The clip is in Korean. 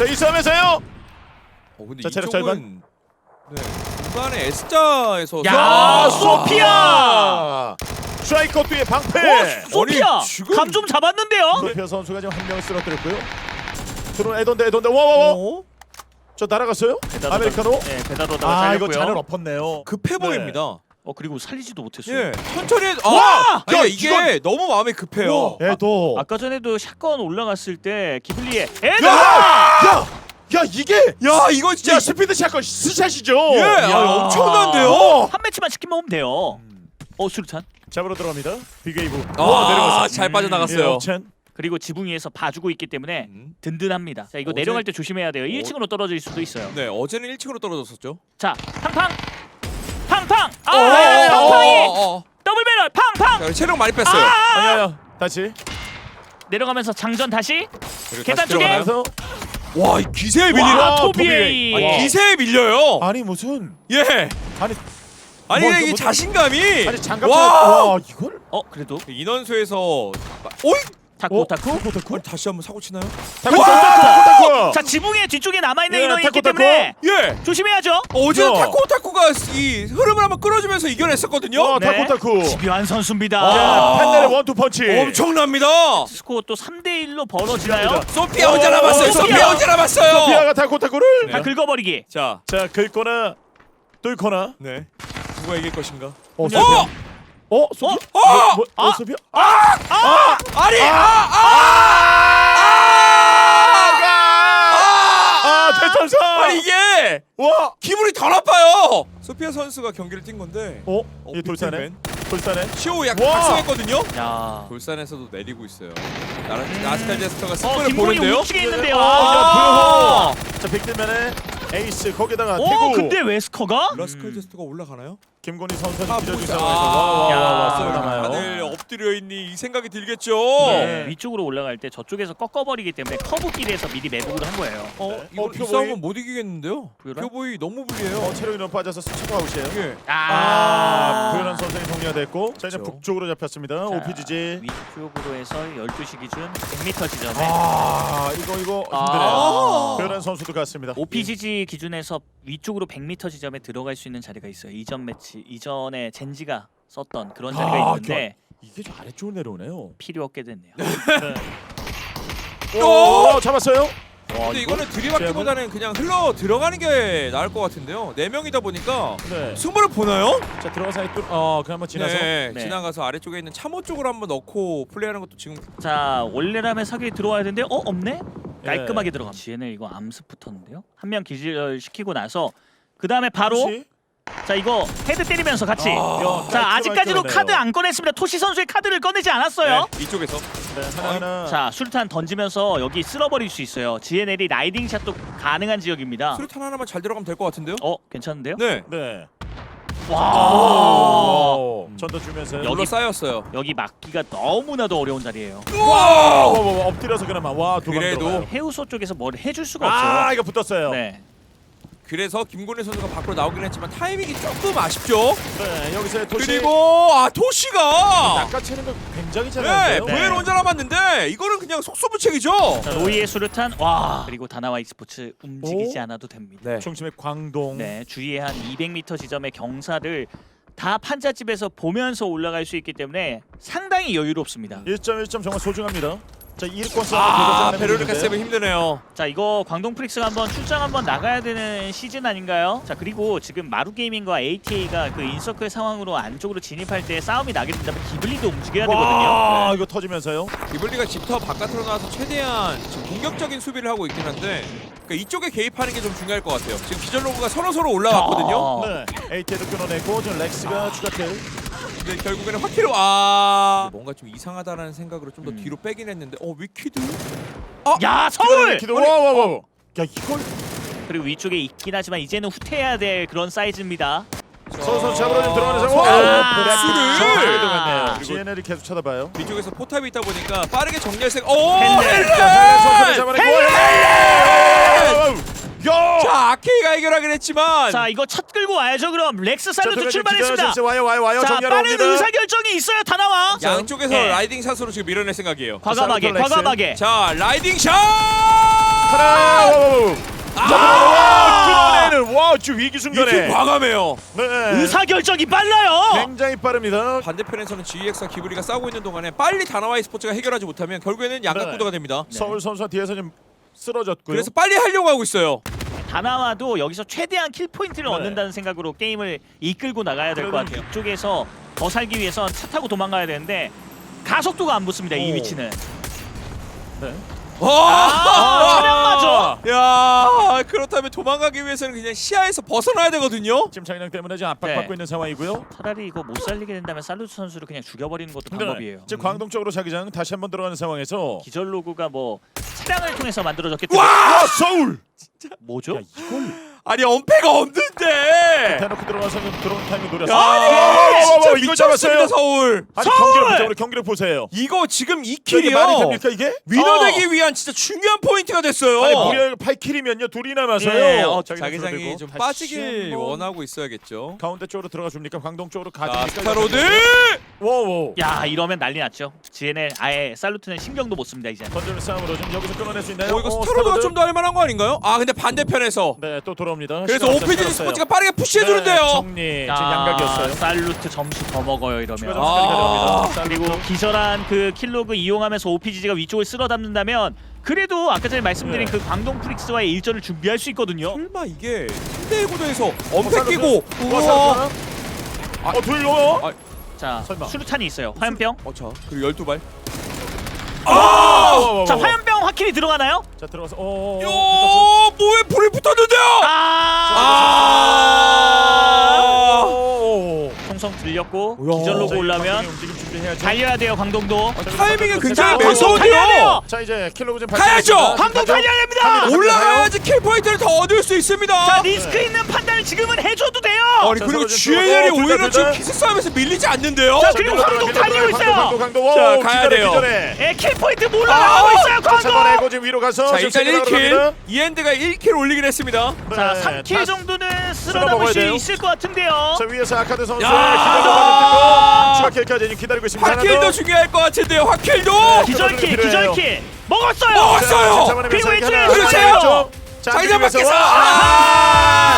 자 이 싸움에서요. 어, 근데 자, 체력 이쪽은 네. 중간에 S자에서 야, 아, 소피아! 스트라이커 뒤에 방패. 어, 소피아 아니, 지금- 감 좀 잡았는데요. 소피아 선수가 지금 한 명을 쓰러뜨렸고요. 들어온 에돈데 에돈데 와와와. 어? 저 날아갔어요? 아메리카노? 네, 배다로다가 아 이거 잘렸고요. 잔을 엎었네요. 급해 보입니다. 어 그리고 살리지도 못했어요. 예, 천천히. 해- 아, 와! 아니, 야, 이게 너무 마음이 급해요. 에도. 아까 전에도 샷건 올라갔을 때 기블리의 야! 에드 야! 야 이게 야, 이거 진짜 야 스피드 샷건 스샷이죠. 예, 야. 아, 엄청난데요. 어. 한 매치만 시키면 돼요. 어 수류탄 잡으러 들어갑니다. 비게이브. 아, 내려갔어. 잘 빠져나갔어요. 첸. 그리고 지붕 위에서 봐주고 있기 때문에 음. 든든합니다. 자 이거 어제- 내려갈 때 조심해야 돼요. 1층으로 떨어질 수도 있어요. 네, 어제는 1층으로 떨어졌었죠. 자 팡팡 팡팡 아 어, 네, 어, 팡팡이 어, 어. 더블 배럴 팡팡 자, 체력 많이 뺐어요. 아니야. 다시. 내려가면서 장전 다시 그리고 계단 다시 쪽에? 들어가나요? 와, 이 기세에. 와 토비에이. 토비에이 와. 기세에 밀려요. 아니 무슨 예. 아니 아니 뭐, 이게 뭐, 자신감이. 아니 장갑 와. 와 이걸 어 그래도 인원수에서 오이 타쿠 어? 타쿠 타코 아니, 다시 한번 사고 치나요? 타코 타코 타코 자 지붕의 뒤쪽에 남아 있는 예, 인원이 있기 타코, 타코. 때문에 예. 조심해야죠 어제 야. 타코 타코 가 이 흐름을 한번 끌어주면서 이겨냈었거든요. 어 네. 타코 타코 집요한 선수입니다 야 팬넬의 원투 펀치 엄청납니다. 스코어 또 3대 1로 벌어지나요? 집요합니다. 소피아 어, 혼자 남았어요. 소피아. 소피아 혼자 남았어요. 소피아가 타코 타코를 네. 다 긁어버리기 자, 자 긁거나 뚫거나 네. 누가 이길 것인가? 어 어! 소피아 어 소피아 어! 뭐, 어 소피아 아니, 아, 아, 아 대천사 아니 이게 와 기분이 더 나빠요. 소피아 선수가 경기를 뛴 건데. 어? 어, 이 돌산에 빅맨. 돌산에 시오 약간 와. 각성했거든요. 야 돌산에서도 내리고 있어요. 나라 나스칼 제스터가 어, 승부를 김건희 보는데요. 우측에 있는데요. 아, 아. 자 빅들맨의 에이스 거기다가 오, 태구 근데 웨스커가? 라스칼 제스터가 올라가나요? 김건희 선수가 아, 빌려준 보자. 아. 와와와 야. 남아요 다들 엎드려 있니 이 생각이 들겠죠. 네. 위쪽으로 올라갈 때 저쪽에서 꺾어버리기 때문에 커브 길에서 미리 매복을 한 거예요. 어, 네. 이거 어, 이. 싸움은 못 이기겠는데요? 표보이 너무 어 불리해요. 체력이 너무 빠져서 스치고 아웃이에요 예. 아 부연한 선수이 정리가 됐고 자 이제 그렇죠. 북쪽으로 잡혔습니다 오피지지 위쪽으로 해서 12시 기준 100m 지점에 아 이거 이거 아. 힘드네요 부연한 선수도 갔습니다 OPGG 기준에서 위쪽으로 100m 지점에 들어갈 수 있는 자리가 있어요. 이전 매치 이전에 젠지가 썼던 그런 자리가 아, 있는데 이게 좀 아래쪽으로 내려오네요 필요 없게 됐네요. 오 잡았어요 근데 이거는 들이받기보다는 그냥 흘러 들어가는 게 나을 것 같은데요. 네 명이다 보니까 네. 승부를 보나요? 자 들어가서 뚫- 어 그냥 한번 지나서 네, 네. 지나가서 아래쪽에 있는 참호 쪽으로 한번 넣고 플레이하는 것도 지금 자 원래라면 사격이 들어와야 되는데 어 없네? 예. 깔끔하게 들어갑니다. GNL 이거 암스 붙었는데요. 한 명 기절 시키고 나서 그 다음에 바로 혹시? 자 이거 헤드 때리면서 같이 야, 자 아직까지도. 카드 안 꺼냈습니다. 토시 선수의 카드를 꺼내지 않았어요. 네, 이쪽에서 네, 자 술탄 던지면서 여기 쓸어버릴 수 있어요. GNL이 라이딩 샷도 가능한 지역입니다. 수류탄 하나만 잘 들어가면 될 것 같은데요? 어 괜찮은데요? 네, 네 와 오, 전도 주면서 여기- 여기 쌓였어요. 여기 막기가 너무나도 어려운 자리예요. 와, 와, 와, 와, 엎드려서 그나마 와두방 그래도. 해우소 쪽에서 뭘 해줄 수가 아 없어요. 이거 붙었어요 네. 그래서 김건희 선수가 밖으로 나오긴 했지만 타이밍이 조금 아쉽죠. 네 여기서 도시 그리고 아 토시가 낚아채는 거 굉장히 네, 잘하는데요 부엘 혼자 남았는데 이거는 그냥 속수무책이죠. 자, 로이의 수류탄 와 그리고 다나와 e스포츠 움직이지 오? 않아도 됩니다. 네. 중심의 광동 네 주위에 한 200m 지점의 경사를 다 판자집에서 보면서 올라갈 수 있기 때문에 상당히 여유롭습니다. 1점 1점 정말 소중합니다 자 2권 싸움 아 베로니카 세븐 힘드네요. 자 이거 광동 프릭스가 한번 출장 한번 나가야 되는 시즌 아닌가요? 자 그리고 지금 마루 게이밍과 ATA가 그 인서클 상황으로 안쪽으로 진입할 때 싸움이 나게 된다면 기블리도 움직여야 되거든요. 와 네. 이거 터지면서요 기블리가 집터 바깥으로 나와서 최대한 지금 공격적인 수비를 하고 있긴 한데 그러니까 이쪽에 개입하는 게 좀 중요할 것 같아요. 지금 기절 로그가 서로 서로 올라왔거든요. 어. 네 AT도 끊어내고 지금 렉스가 추가 킬 근데 결국에는 확키로 아 뭔가 좀 이상하다라는 생각으로 좀더 음. 뒤로 빼긴 했는데 어 위키드? 야 서울! 기도 와와와 야 이걸 그리고 위쪽에 있긴 하지만 이제는 후퇴해야 될 그런 사이즈입니다. 서서 잡으러 좀 들어가는 아, 상황. 수를! 정확하게 들어갔네요. 그리고- GNL이 계속 쳐다봐요. 뒤쪽에서 포탑이 있다 보니까 빠르게 생각. 오 헬렌! 선수를 헬렌! 야 자 아케이가 해결하긴 했지만 자 이거 첫 끌고 와야죠 그럼 렉스 자, 들어가지, 출발했습니다. 기다려주세요. 와요 와요 와요 자 정리하러 빠른 옵니다 의사 결정이 있어야 다 나와. 양쪽에서 네. 라이딩 샷으로 지금 밀어낼 생각이에요. 과감하게 자, 렉스. 과감하게. 자 라이딩 샷! 하나. 와우. 와, 끊어내는 와, 주 위기 순간에. 과감해요. 네. 의사결정이 빨라요. 굉장히 빠릅니다. 반대편에서는 GEX와 기브리가 싸우고 있는 동안에 빨리 다나와이 스포츠가 해결하지 못하면 결국에는 양각 네. 구도가 됩니다. 서울 선수가 뒤에서 좀 쓰러졌고요. 그래서 빨리 하려고 하고 있어요. 다 나와도 여기서 최대한 킬 포인트를 네. 얻는다는 생각으로 게임을 이끌고 나가야 될 것 같아요. 이쪽에서 더 살기 위해선 차 타고 도망가야 되는데 가속도가 안 붙습니다. 이 오. 위치는. 네. 아, 차량마저. 야 그렇다면 도망가기 위해서는 그냥 시야에서 벗어나야 되거든요. 지금 장량 때문에 지금 압박받고 네. 있는 상황이고요. 차라리 이거 못 살리게 된다면 살루트 선수를 그냥 죽여버리는 것도 네. 방법이에요. 지금 광동 쪽으로 자기장 다시 한번 들어가는 상황에서 기절 로그가 뭐 차량을 통해서 만들어졌기 와! 때문에 와 서울. 뭐죠? 야 이걸 아니 엄폐가 없는데. 대놓고 들어가서 좀 들어온 타이밍 노렸어. 아니 진짜 이거 미쳤습니다 잡았어요. 서울. 아니 서울! 경기를 보자. 우리 경기를 보세요. 이거 지금 이 이게 말이 킬이요. 됩니까 이게? 위너되기 위한 진짜 중요한 포인트가 됐어요. 아니 무려 8킬이면요 둘이 남아서요. 예, 어, 자기장이 좀 다시 빠지길 한번 원하고 있어야겠죠. 가운데 쪽으로 들어가 줍니까? 광동 쪽으로 자 가줍니까? 스타로드. 워워. 야 이러면 난리 났죠. GNL 아예 살루트는 신경도 못 씁니다 이제. 던지는 싸움으로 좀 여기서 끊어낼 수 있나요? 어 이거 스타로드가 좀 더 할 만한 거 아닌가요? 아 근데 반대편에서 네, 또 돌아옵니다. 그래서 시간 없어요. 스포츠가 빠르게 네, 푸시해주는데요. 정리 지금 양각이었어요. 살루트 점수 더 먹어요 추가 이러면. 아. 그리고 기절한 그 킬로그 이용하면서 OPGG가 위쪽을 쓸어 담는다면 그래도 아까 전에 말씀드린 네. 그 광동 프릭스와의 일전을 준비할 수 있거든요. 설마 이게 상대의 구도에서 엄폐 끼고 와, 우와. 살았어요? 어, 둘 넣어. 아, 자 설마. 수류탄이 있어요. 화염병. 어차 그리고 12발. 아! 자 화염병 확실히 들어가나요? 자, 들어가서 어. 요 뭐에 불이 붙었는데요? 아. 오. 총성 들렸고 뭐야. 기절 로고 자, 이거 올라면 움직임 준비해야죠. 달려야 돼요 광동도. 타이밍이 굉장히 자, 매 광동 달려야 돼요. 자, 이제 킬로그 좀 가야죠! 광동 달려야 됩니다. 올라가야지 킬 포인트를 더 얻을 수 있습니다. 자 리스크 있는 판단을 지금은 해줘도. 아니 자, 그리고 서로 지금 GNL이 들어가고, 오히려 둘 다, 지금 둘 다. 키스 싸움에서 밀리지 않는데요. 자, 그리고 광동 달리고 있어요. 광동, 광동. 자, 오, 가야 돼요. 예, 킬 포인트 몰라가고 있어요 광동. 잡아내고 지금 위로 가서 자 지금 일단 세게 1킬 나갑니다. 이엔드가 1킬 올리긴 했습니다. 자 네, 3킬 다- 정도는 쓸어 쓸어먹어야 담을 수 돼요. 있을 것 같은데요. 자 위에서 아카드 선수의 야! 기다려 받는 추가 킬까지 지금 기다리고 있습니다. 화킬도 더. 중요할 것 같은데요. 화킬도. 기절킬 필요해요. 기절킬 먹었어요. 먹었어요. 자, 그리고 왼쪽에 그렇죠. 자, 그리고 밖에서. 와. 아!